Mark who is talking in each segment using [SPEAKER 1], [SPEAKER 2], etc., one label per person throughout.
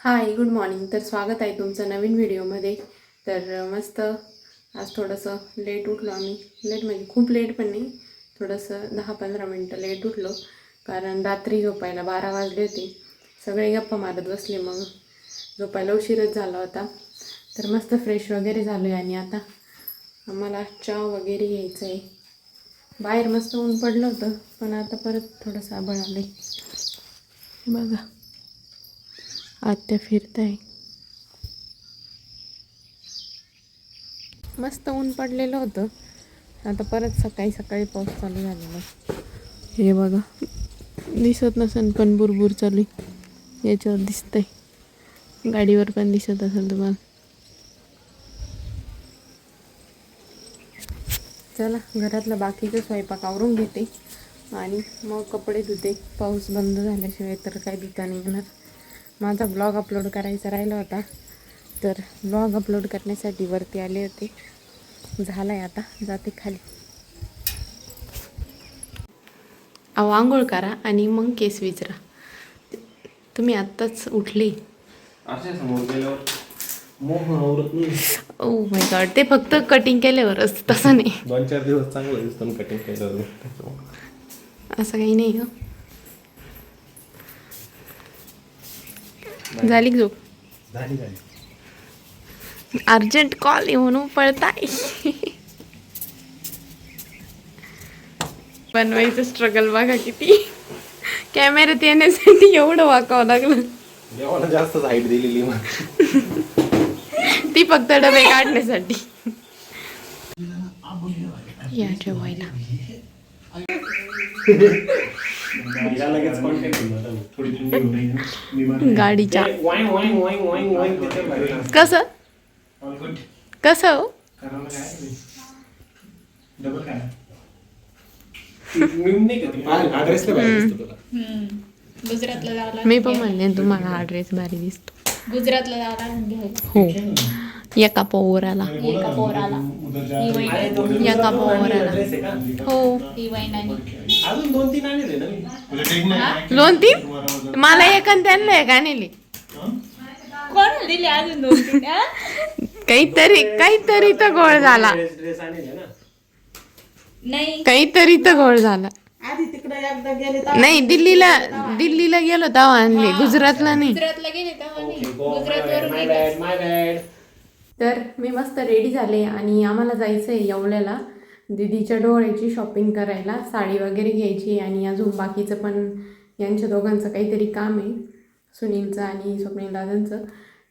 [SPEAKER 1] Hi good morning. तर स्वागत आहे तुमचं नवीन व्हिडिओमध्ये. तर मस्त. आज थोडंसं लेट उठलो आम्ही. लेट म्हणजे खूप लेट पण नाही. थोडंसं दहा पंधरा मिनटं लेट उठलो. कारण रात्री झोपायला बारा वाजले होते. सगळे गप्पा मारत बसले मग. झोपायला उशीरच झाला होता. तर मस्त फ्रेश वगैरे झालो आहे आणि आता. आम्हाला चहा वगैरे घ्यायचं आहे बाहेर मस्त ऊन पडलं होतं. पण आता परत थोडंसं आबळ आलं आहे बघा. आत्या फिरत आहे मस्त ऊन पडलेलं होतं. आता परत सकाळी सकाळी पाऊस चालू झालेला. हे बघा दिसत नसेल पण बुरबुर चालू आहे. याच्यावर दिसतंय. गाडीवर पण दिसत असेल तुम्हाला. चला घरातला बाकीचा स्वयंपाक आवरून घेते. आणि मग कपडे धुते. पाऊस बंद झाल्याशिवाय तर काही धुता निघणार माझा ब्लॉग अपलोड करायचा राहिला होता. तर ब्लॉग अपलोड करण्यासाठी वरती आले होते. झाला आहे आता. जाते खाली. अहो आंघोळ करा आणि मग केस विचरा. तुम्ही आत्ताच उठले. ओ माय गॉड ते फक्त कटिंग केल्यावरच. तसं नाही.
[SPEAKER 2] दोन चार दिवस चांगलं दिसतं कटिंग केल्यावर.
[SPEAKER 1] असं काही नाही हो. झाली झोप?
[SPEAKER 2] झाली झाली.
[SPEAKER 1] अर्जंट कॉल म्हणून पळताय. बनवायचं स्ट्रगल बघा किती. कॅमेऱ्यात येण्यासाठी एवढं वाकावं लागलं.
[SPEAKER 2] देवाला जास्त हाईट दिलेली
[SPEAKER 1] ती फक्त डबे काढण्यासाठी. या गाडीच्या. कसं? कसं हो?
[SPEAKER 2] मी
[SPEAKER 1] पण म्हणले तुम्हाला हा ड्रेस भारी दिसतो.
[SPEAKER 3] गुजरातला
[SPEAKER 1] हो. एका पोराला
[SPEAKER 3] एका पोराला ही
[SPEAKER 1] एका पोराला हो
[SPEAKER 3] ही वैन आणि
[SPEAKER 2] अजून दोन तीन आणले ना मी
[SPEAKER 1] दोन तीन मला एक आणि त्यांना एक आणले
[SPEAKER 3] कोण दिले अजून दोन तीन हा?
[SPEAKER 1] काहीतरी काहीतरी तर गोळ झाला
[SPEAKER 2] ड्रेस ड्रेस आणले ना
[SPEAKER 3] नाही
[SPEAKER 1] काहीतरी तर गोळ झाला नाही दिल्लीला दिल्लीला गेलो तेव्हा आणले गुजरातला नाही
[SPEAKER 3] गुजरातला गेले तेव्हा नाही
[SPEAKER 1] तर मी मस्त रेडी झाले आणि आम्हाला जायचं आहे येवल्याला. दिदीच्या डोळ्याची शॉपिंग करायला साडी वगैरे घ्यायची आणि अजून बाकीचं पण यांच्या दोघांचं काहीतरी काम आहे सुनीलचं आणि स्वप्नील दादांचं.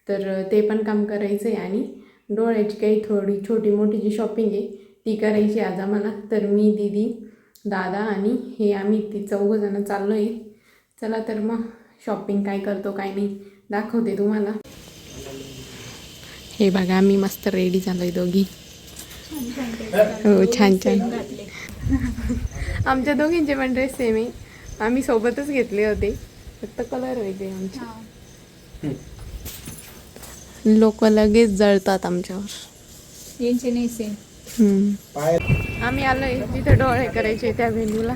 [SPEAKER 1] तर ते पण काम करायचं आहे आणि डोळ्याची काही थोडी छोटी मोठी जी शॉपिंग आहे ती करायची आज आम्हाला. तर मी दिदी दादा आणि हे आम्ही ती चौघंजणं चाललो आहे चला तर मग शॉपिंग काय करतो काय नाही दाखवते तुम्हाला. हे बघा आम्ही मस्त रेडी झालोय दोघी. हो छान छान. आमच्या दोघींचे पण ड्रेस सेम आहे. आम्ही सोबतच घेतले होते. फक्त कलर वेगळे आमचे. लोक लगेच जळतात आमच्यावर.
[SPEAKER 3] यांचे नाही सेम
[SPEAKER 1] हम्म. आम्ही आलोय. तिथे डोळे करायचे त्या व्हेन्यूला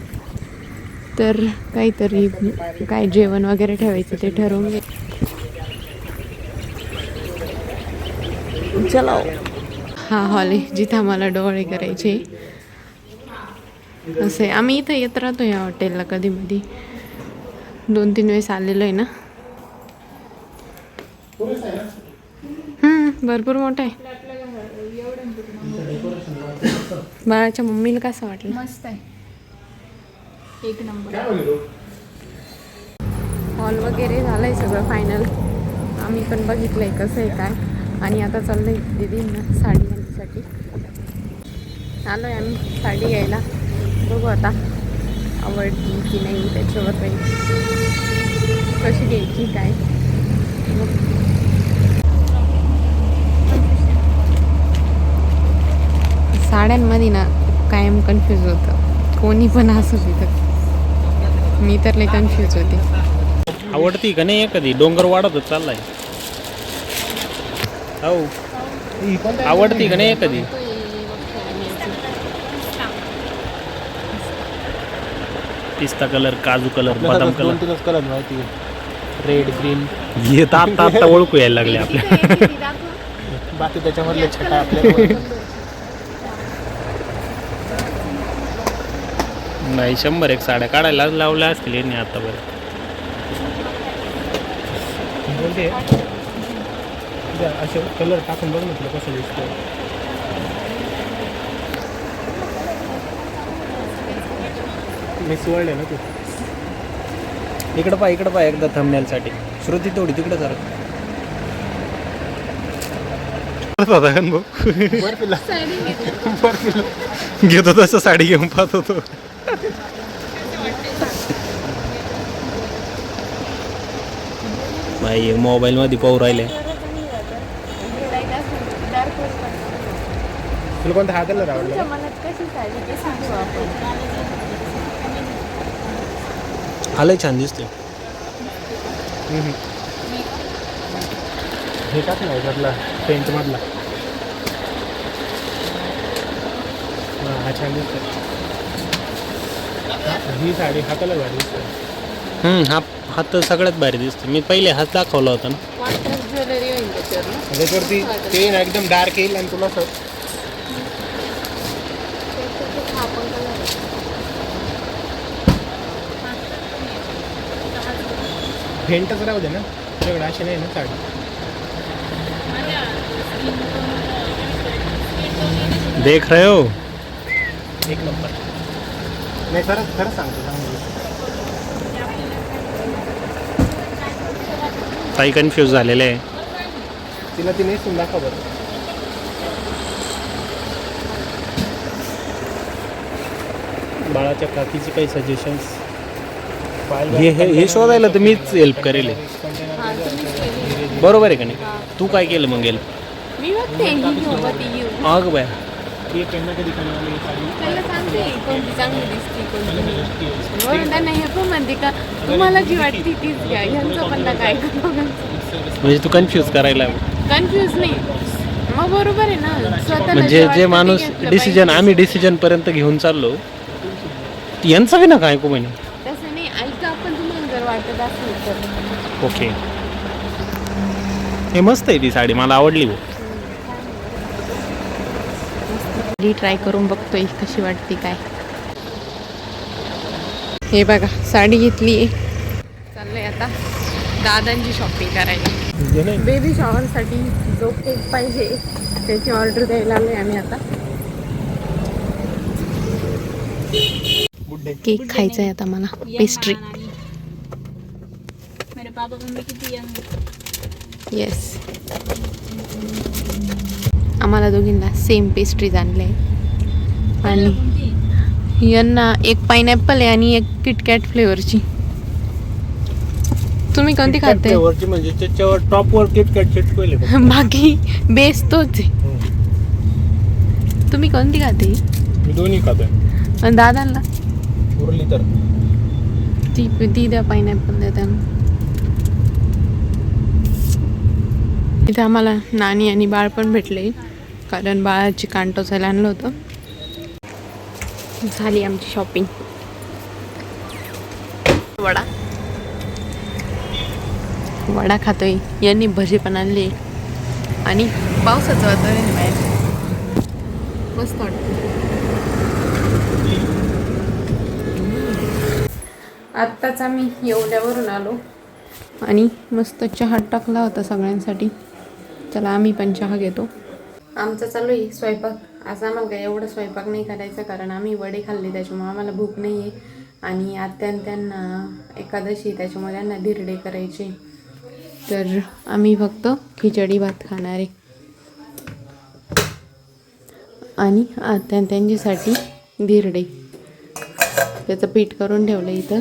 [SPEAKER 1] तर काहीतरी काय जेवण वगैरे ठेवायचं ते ठरवून चलो हा हॉल आहे जिथे आम्हाला डोळे करायचे. असे आम्ही इथं येत राहतो या हॉटेलला कधी मधी दोन तीन वेळेस आलेलो आहे ना. हम्म, भरपूर मोठं आहे. बाळाच्या मम्मीला कसं वाटलं?
[SPEAKER 3] मस्त आहे. एक नंबर.
[SPEAKER 1] हॉल वगैरे झालंय सगळं फायनल आम्ही पण बघितलंय कसं आहे काय. आणि आता चाललंय दिदींना साडी आणण्यासाठी आलो आहे आम्ही साडी घ्यायला. बघू आता आवडती की नाही त्याच्यावर काही कशी घ्यायची काय? साड्यांमध्ये ना कायम कन्फ्यूज होतं. कोणी पण असू तिथं मी तर लई कन्फ्यूज होते.
[SPEAKER 2] आवडती का नाही कधी डोंगर वाढतच चाललाय. हो. आवडती का नाही कधी पिस्ता कलर काजू कलर बदाम कलर.
[SPEAKER 4] कलर माहिती. रेड ग्रीन
[SPEAKER 5] येत आता आता ओळखू यायला लागले आपल्या.
[SPEAKER 4] बाकी त्याच्यामधले छटा आपल्याला
[SPEAKER 5] नाही शंभर एक साड्या काढायला लावल्या असतील यांनी आतापर्यंत.
[SPEAKER 4] बोलते असे कलर टाकून बघ म्हटलं कसं दिसतं मिस वर्ल्ड आहे ना तू.
[SPEAKER 5] इकडं पा इकडं पा एकदा थंबनेलसाठी श्रुती तेवढी तिकडे जरा. घेतो तसं साडी घेऊन पाहत होतो. बाई मोबाईल मध्ये पाहू राहिले.
[SPEAKER 4] तुला कोणता हा कलर आवडला?
[SPEAKER 5] आलंय छान दिसते
[SPEAKER 4] हे टाक ना याच्यातला पेंट मधला. हा हा छान दिसतो ही साडी हा कलर भारी दिसतो
[SPEAKER 5] हम्म हा हा तर सगळ्यात भारी दिसतो मी पहिले हाच दाखवला होता ना.
[SPEAKER 4] त्याच्यावरती ते एकदम डार्क येईल आणि तुला फेंटच राहू दे ना. तुझ्याकडे अशी नाही ना साडी.
[SPEAKER 5] देख रहे हो?
[SPEAKER 4] एक नंबर. नाही खरंच खरंच सांगतो चांगली
[SPEAKER 5] काही कन्फ्यूज झालेले आहे.
[SPEAKER 4] तिला ती नेसून दाखव बरं. बाळाच्या काकीचे काही सजेशन्स
[SPEAKER 5] हे हे हे शोधायला तर मीच हेल्प करेल हे. बरोबर आहे का नाही? तू काय केलं मग हेल्प
[SPEAKER 1] मी बघते ही घेऊ का ती घेऊ
[SPEAKER 5] अग बाय.
[SPEAKER 4] ये त्यांना कधी कळवली साडी
[SPEAKER 1] त्याला सांगते कोणती चांगली दिसते कोणती नाही. वरून त्यांना हे पण म्हणते का तुम्हाला जी वाटते तीच घ्या ह्यांचं पण ना काय
[SPEAKER 5] म्हणजे तू कन्फ्यूज करायला
[SPEAKER 1] कन्फ्युज नाही. मग बरोबर आहे ना. स्वतःला
[SPEAKER 5] म्हणजे
[SPEAKER 1] जे
[SPEAKER 5] जे
[SPEAKER 1] वाटतं ते
[SPEAKER 5] माणूस
[SPEAKER 1] घेतलं
[SPEAKER 5] डिसिजन
[SPEAKER 1] पाहिजे.
[SPEAKER 5] आम्ही डिसिजन पर्यंत घेऊन चाललो यांचा बी ना काय को म्हणे
[SPEAKER 1] तसं नाही ऐका आपण तुम्हाला जर वाटत असेल तर
[SPEAKER 5] ओके. हे मस्त आहे ती साडी मला आवडली
[SPEAKER 1] साडी ट्राय करून बघतोय कशी वाटते काय. हे बघा साडी घेतली चाललंय आता दादांची शॉपिंग करायला. बेबी शॉवरसाठी जो केक पाहिजे त्याची ऑर्डर द्यायला आलोय आम्ही आता. केक खायचा आहे आता मला पेस्ट्री
[SPEAKER 3] मेरे पापा मम्मी किती यंग
[SPEAKER 1] येस आम्हाला दोघींना सेम पेस्ट्रीज आणले. आणि यांना एक पायनॅपल आहे आणि एक किटकॅट फ्लेवरची तुम्ही कोणती खाते
[SPEAKER 5] फ्लेवरची म्हणजे त्याच्यावर टॉपवर किटकॅट चिटकवले
[SPEAKER 1] बाकी बेस तोच आहे. तुम्ही कोणती खाते
[SPEAKER 4] मी दोन्ही
[SPEAKER 1] आणि दादांना
[SPEAKER 4] उरली तर.
[SPEAKER 1] ती ती द्या पायनॅपल द्या त्यांना. इथे आम्हाला नानी आणि बाळ पण भेटले. कारण बाळाची कान टोचायला आणलं होतं. झाली आमची शॉपिंग वडा. वडा खातोय. यांनी भजी पण आणली. आणि पावसाचं वातावरण बाहेर. मस्त वाटतं. आत्ताच आम्ही येवल्यावरून आलो. आणि मस्त चहा टाकला होता सगळ्यांसाठी. चला आम्ही पण चहा घेतो. आमचं चालू आहे स्वयंपाक. आज आम्हाला काय एवढं स्वयंपाक नाही करायचं कारण आम्ही वडे खाल्ले त्याच्यामुळे आम्हाला भूक नाही आहे. आणि आत्यान त्यांना एकादशी त्याच्यामुळे त्यांना धिरडे करायचे. तर आम्ही फक्त खिचडी भात खाणार आहे. आणि आत्यान त्यांच्यासाठी धिरडे. त्याचं पीठ करून ठेवलं इथं.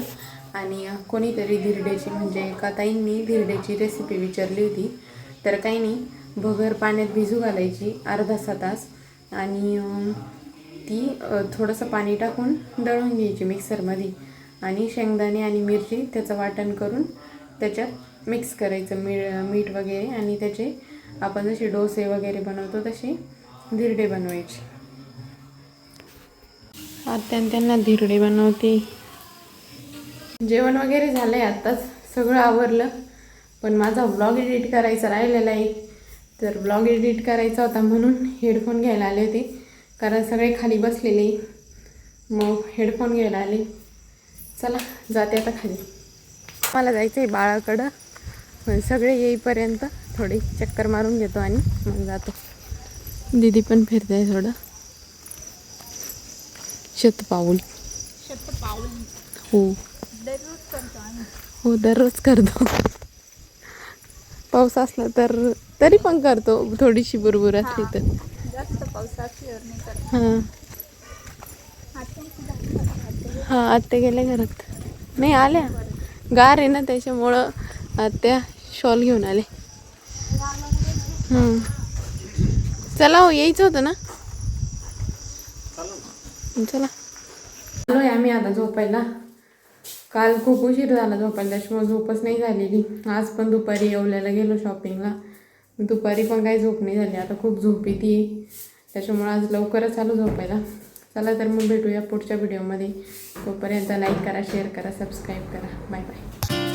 [SPEAKER 1] आणि कोणीतरी धिरड्याची म्हणजे एका ताईंनी धिरड्याची रेसिपी विचारली होती. तर काही नाही भगर पाण्यात भिजू घालायची अर्धासा तास. आणि ती थोडंसं पाणी टाकून दळून घ्यायची मिक्सरमध्ये. आणि शेंगदाणे आणि मिरची त्याचं वाटण करून त्याच्यात मिक्स करायचं मीठ मीठ वगैरे. आणि त्याचे आपण जसे डोसे वगैरे बनवतो तसे धिरडे बनवायचे. आत्यान त्यांना धिरडे बनवते. जेवण वगैरे झालंय आत्ताच. सगळं आवरलं. पण माझा व्लॉग एडिट करायचा राहिलेला आहे. तर व्लॉग एडिट करायचा होता म्हणून हेडफोन घ्यायला आले होते. कारण सगळे खाली बसलेले. मग हेडफोन घ्यायला आले. चला जाते आता खाली. मला जायचं आहे बाळाकडं. पण सगळे येईपर्यंत थोडी चक्कर मारून घेतो आणि मग जातो. दीदी पण फिरते आहे थोडं शतपाऊल
[SPEAKER 3] शतपाऊल
[SPEAKER 1] हो.
[SPEAKER 3] दररोज करतो
[SPEAKER 1] हो दररोज करतो. पाऊस असला तर तरी पण करतो. थोडीशी बुरबुर असली तर.
[SPEAKER 3] जास्त पाऊस असल्यावर नाही करत.
[SPEAKER 1] हां.
[SPEAKER 3] आता सुद्धा
[SPEAKER 1] हां आत्या गेल्या घरात. नाही आल्या. गार आहे ना त्याच्यामुळं आत्या शॉल घेऊन आले. हं. चला हो यायचं होतं ना? चला. आम्ही आता झोपायला. काल खूप उशीर झाला झोपायला त्याच्यामुळे झोपच नाही झालेली. आज पण दुपारी येवल्याला गेलो शॉपिंगला दुपारी पण काही झोप नाही झाली. आता खूप झोप येते. त्याच्यामुळे आज लवकरच आलो झोपायला. चला तर मग भेटूया पुढच्या व्हिडिओमध्ये तोपर्यंत लाईक करा शेअर करा सबस्क्राईब करा. Bye bye